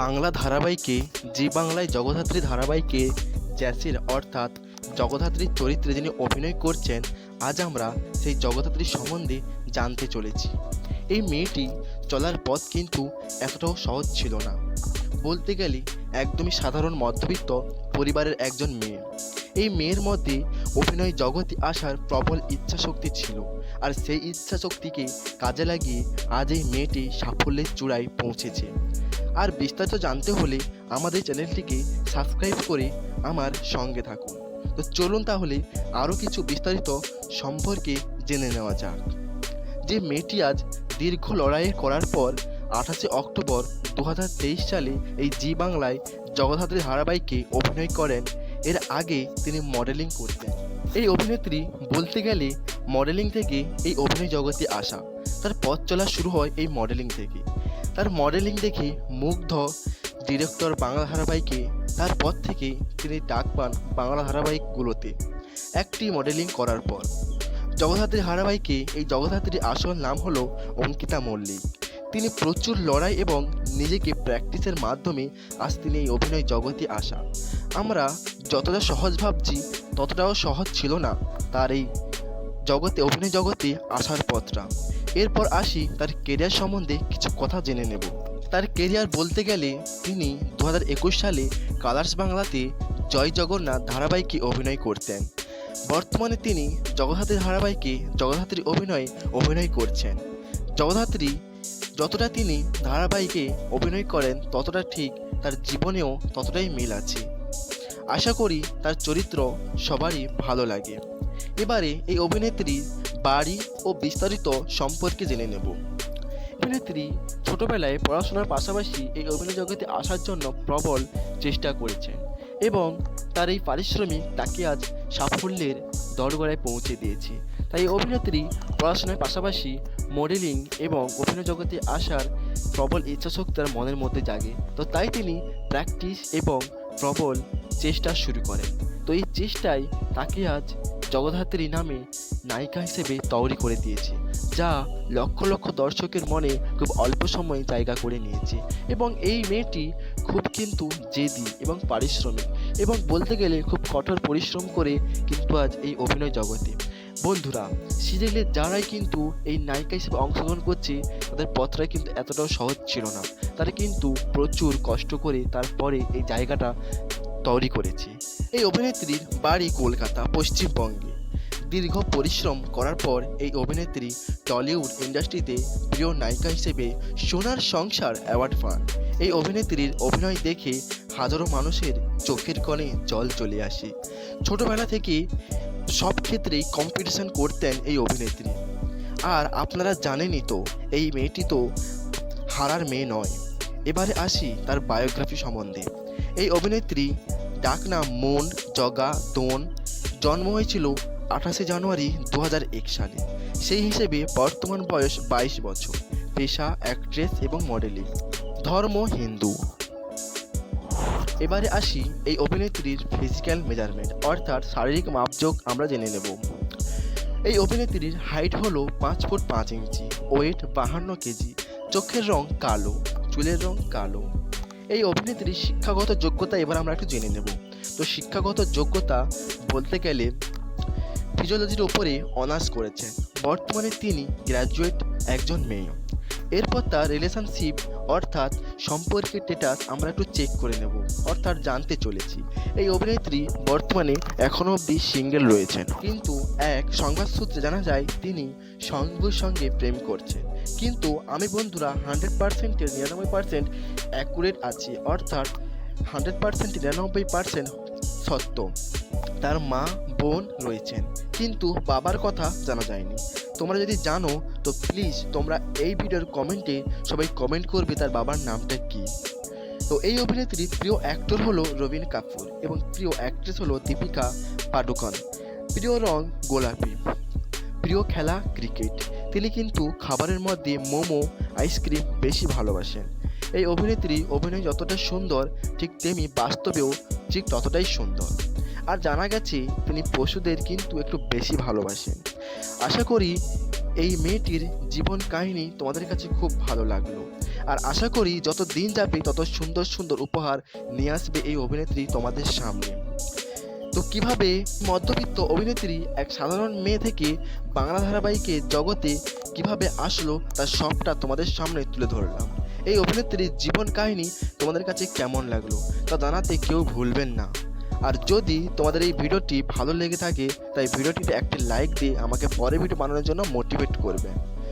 বাংলা ধারাবাহিকে, জি বাংলায় জগদ্ধাত্রী ধারাবাহিকে জ্যাসির অর্থাৎ জগদ্ধাত্রীর চরিত্রে যিনি অভিনয় করছেন, আজ আমরা সেই জগদ্ধাত্রীর সম্বন্ধে জানতে চলেছি। এই মেয়েটি চলার পথ কিন্তু এতটাও সহজ ছিল না। বলতে গেলে একদমই সাধারণ মধ্যবিত্ত পরিবারের একজন মেয়ে। এই মেয়ের মধ্যে অভিনয় জগতে আসার প্রবল ইচ্ছাশক্তি ছিল আর সেই ইচ্ছাশক্তিকে কাজে লাগিয়ে আজ এই মেয়েটি সাফল্যের চূড়ায় পৌঁছেছে। আর বিস্তারিত জানতে হলে আমাদের চ্যানেলটিকে সাবস্ক্রাইব করে আমার সঙ্গে থাকুন। তো চলুন তাহলে আরও কিছু বিস্তারিত সম্পর্কে জেনে নেওয়া যাক। যে মেয়েটি আজ দীর্ঘ লড়াই করার পর আঠাশে অক্টোবর দু হাজার তেইশ সালে এই জি বাংলায় জগদ্ধাত্রী ধারাবাহিকে অভিনয় করেন। এর আগে তিনি মডেলিং করতেন। এই অভিনেত্রী বলতে গেলে মডেলিং থেকে এই অভিনয় জগতে আসা। তার পথ চলা শুরু হয় এই মডেলিং থেকে। তার মডেলিং দেখে মুগ্ধ ডিরেক্টর বাংলা ধারাবাহিকে। তারপর থেকে তিনি ডাক পান বাংলা ধারাবাহিকগুলোতে। একটি মডেলিং করার পর। জগদ্ধাত্রী ধারাবাহিকে এই জগদ্ধাত্রীর আসল নাম হলো অঙ্কিতা মল্লিক। তিনি প্রচুর লড়াই এবং নিজেকে প্র্যাকটিসের মাধ্যমে আজ তিনি এই অভিনয় জগতে আসা। আমরা যতটা সহজ ভাবছি, ততটাও সহজ ছিল না তার এই জগতে, অভিনয় জগতে আসার পথটা। এরপর আসি তার কেরিয়ার সম্বন্ধে কিছু কথা জেনে নেব। তার কেরিয়ার বলতে গেলে তিনি দু হাজার একুশ সালে কালার্স বাংলাতে জয় জগন্নাথ ধারাবাহিকে অভিনয় করতেন। বর্তমানে তিনি জগদ্ধাত্রী ধারাবাহিকে জগদ্ধাত্রী অভিনয়ে অভিনয় করছেন। জগদ্ধাত্রী যতটা তিনি ধারাবাহিকে অভিনয় করেন, ততটা ঠিক তার জীবনেও ততটাই মিল আছে। আশা করি তার চরিত্র সবারই ভালো লাগে। এবারে এই অভিনেত্রীর বাড়ি ও বিস্তারিত সম্পর্কে জেনে নেব। অভিনেত্রী ছোটবেলায় পড়াশোনার পাশাপাশি এই অভিনয় জগতে আসার জন্য প্রবল চেষ্টা করেছেন এবং তার এই পারিশ্রমিক তাকে আজ সাফল্যের দরগড়ায় পৌঁছে দিয়েছে। তাই অভিনেত্রী পড়াশোনার পাশাপাশি মডেলিং এবং অভিনয় জগতে আসার প্রবল ইচ্ছাশক্তি তার মনের মধ্যে জাগে। তো তাই তিনি প্র্যাকটিস এবং প্রবল চেষ্টা শুরু করেন। তো এই চেষ্টায় তাকে আজ জগদ্ধাত্রী নামে নায়িকা হিসেবে তৈরি করে দিয়েছে, যা লক্ষ লক্ষ দর্শকের মনে খুব অল্প সময়ে জায়গা করে নিয়েছে। এবং এই মেয়েটি খুব কিন্তু জেদি এবং পারিশ্রমিক এবং বলতে গেলে খুব কঠোর পরিশ্রম করে কিন্তু আজ এই অভিনয় জগতে। বন্ধুরা সিরিয়ালের যারাই কিন্তু এই নায়িকা হিসেবে অংশগ্রহণ করছে, তাদের পথটা কিন্তু এতটাও সহজ ছিল না। তারা কিন্তু প্রচুর কষ্ট করে তারপরে এই জায়গাটা তৈরি করেছে। এই অভিনেত্রীর বাড়ি কলকাতা, পশ্চিমবঙ্গে। দীর্ঘ পরিশ্রম করার পর এই অভিনেত্রী টলিউড ইন্ডাস্ট্রিতে প্রিয় নায়িকা হিসেবে সোনার সংসার অ্যাওয়ার্ড পান। এই অভিনেত্রীর অভিনয় দেখে হাজারো মানুষের চোখের কণে জল চলে আসে। ছোটবেলা থেকে সব ক্ষেত্রেই কম্পিটিশন করতেন এই অভিনেত্রী। আর আপনারা জানেনই তো, এই মেয়েটি তো হারার মেয়ে নয়। এবারে আসি তার বায়োগ্রাফি সম্বন্ধে। এই অভিনেত্রী ডাকনাম মন, জগা, দোন জন্ম হয়েছিল আঠাশে জানুয়ারি দু সালে। সেই হিসেবে বর্তমান বয়স বাইশ বছর। পেশা অ্যাক্ট্রেস এবং মডেলিং ধর্ম হিন্দু। এবারে আসি এই অভিনেত্রীর ফিজিক্যাল মেজারমেন্ট অর্থাৎ শারীরিক মাপযোগ আমরা জেনে নেব। এই অভিনেত্রীর হাইট হলো পাঁচ ফুট পাঁচ ইঞ্চি ওয়েট বাহান্ন কেজি, চোখের রং কালো, চুলের রং কালো। এই অভিনেত্রীর শিক্ষাগত যোগ্যতা এবার আমরা একটু জেনে নেব। তো শিক্ষাগত যোগ্যতা বলতে গেলে ফিজিওলজির ওপরে অনার্স করেছেন। বর্তমানে তিনি গ্র্যাজুয়েট একজন মেয়ে এরপর তার রিলেশনশিপ অর্থাৎ সম্পর্কের স্টেটাস আমরা একটু চেক করে নেব। অর্থাৎ জানতে চলেছি। এই অভিনেত্রী বর্তমানে এখনও অবধি সিঙ্গেল রয়েছেন। কিন্তু এক সংবাদ সূত্রে জানা যায়, তিনি সঙ্গীর সঙ্গে প্রেম করছেন। কিন্তু আমি বন্ধুরা হান্ড্রেড পার্সেন্টের নিরানব্বই পার্সেন্ট অ্যাকুরেট আছি। অর্থাৎ হান্ড্রেড পার্সেন্ট নিরানব্বই পার্সেন্ট সত্য। তার মা, বোন রয়েছেন। কিন্তু বাবার কথা জানা যায়নি। তোমরা যদি জানো তো প্লিজ তোমরা এই ভিডিওর কমেন্টে সবাই কমেন্ট করবে তার বাবার নামটা কী। তো এই অভিনেত্রীর প্রিয় অ্যাক্টর হলো রবীন কাপুর এবং প্রিয় অ্যাক্ট্রেস হলো দীপিকা পাডুকন। প্রিয় রং গোলাপি। প্রিয় খেলা ক্রিকেট তিনি কিন্তু খাবারের মধ্যে মোমো আইসক্রিম বেশি ভালোবাসেন। এই অভিনেত্রী অভিনয় যতটা সুন্দর, ঠিক তেমনি বাস্তবেও ঠিক ততটাই সুন্দর। আর জানা গেছে, তিনি পশুদের কিন্তু একটু বেশি ভালোবাসেন। আশা করি এই মেয়েটির জীবন কাহিনী তোমাদের কাছে খুব ভালো লাগল। আর আশা করি যত দিন যাবে, তত সুন্দর সুন্দর উপহার নিয়ে আসবে এই অভিনেত্রী তোমাদের সামনে। তো কীভাবে মধ্যবিত্ত অভিনেত্রী এক সাধারণ মেয়ে থেকে বাংলা ধারাবাহিকের জগতে কীভাবে আসলো, তার সবটা তোমাদের সামনে তুলে ধরলাম। এই অভিনেত্রীর জীবন কাহিনী তোমাদের কাছে কেমন লাগল, তা জানাতে কেউ ভুলবেন না। আর যদি তোমাদের এই ভিডিওটি ভালো লেগে থাকে, তাই ভিডিওটিতে একটি লাইক দিয়ে আমাকে পরে ভিডিও বানানোর জন্য মোটিভেট করবে।